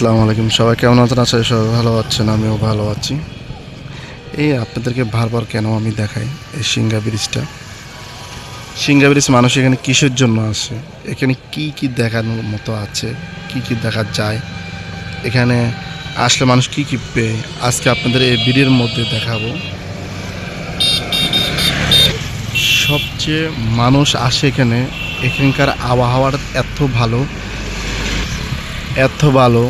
আসসালামু আলাইকুম। সবাই কেমন আছেন? আশা সবাই ভালো আছেন, আমিও ভালো আছি। এই আপনাদেরকে বারবার কেন আমি দেখাই এই সিঙ্গা ব্রিজটা? সিঙ্গা ব্রিজ মানুষ এখানে কিসের জন্য আসে? এখানে কি কি দেখানোর মতো আছে? কি কি দেখা যায়? এখানে আসলে মানুষ কি কি পেয়ে? আজকে আপনাদের এই ভিডিওর মধ্যে দেখাবো। সবচেয়ে মানুষ আসে এখানে, এখানকার আবহাওয়াটা এত ভালো এত ভালো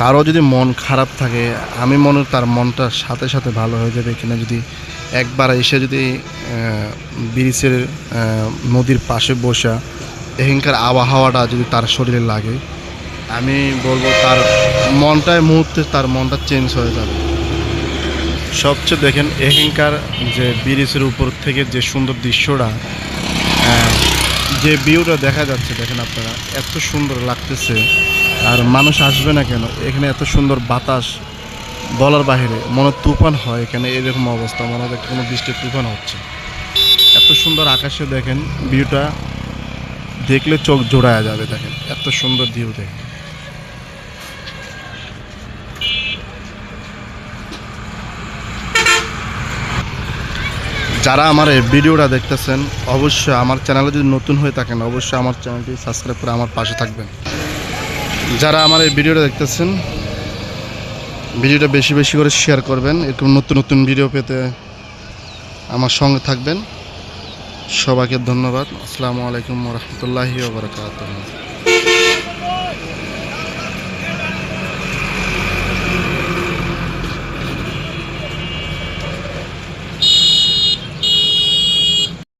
কারও যদি মন খারাপ থাকে, আমি মনে তার মনটা সাথে সাথে ভালো হয়ে যাবে এখানে যদি একবার এসে যদি ব্রিজের নদীর পাশে বসা এখানকার আবহাওয়াটা যদি তার শরীরে লাগে, আমি বলব তার মনটায় মুহূর্তে তার মনটা চেঞ্জ হয়ে যাবে। সবচেয়ে দেখেন এখানকার যে ব্রিজের উপর থেকে যে সুন্দর দৃশ্যটা যে ভিউটা দেখা যাচ্ছে, দেখেন আপনারা, এত সুন্দর লাগতেছে। আর মানুষ আসবে না কেন? এখানে এত সুন্দর বাতাস, বলার বাইরে মনে তুফান হয় এখানে, এরকম অবস্থা। মনে হয় কোনো বৃষ্টির তুফান হচ্ছে। এত সুন্দর আকাশে দেখেন ভিউটা দেখলে চোখ জোড়ায় যাবে, দেখেন। এত সুন্দর ভিউ দেখেন। যারা আমার এই ভিডিওটা দেখতেছেন, অবশ্যই আমার চ্যানেলে যদি নতুন হয়ে থাকেন, অবশ্যই আমার চ্যানেলটি সাবস্ক্রাইব করে আমার পাশে থাকবেন। যারা আমার এই ভিডিওটা দেখতেছেন, ভিডিওটা বেশি বেশি করে শেয়ার করবেন, এরকম নতুন নতুন ভিডিও পেতে আমার সঙ্গে থাকবেন। সবাইকে ধন্যবাদ। আসসালামু আলাইকুম রহমতুল্লাহি ওবরাকাতুহ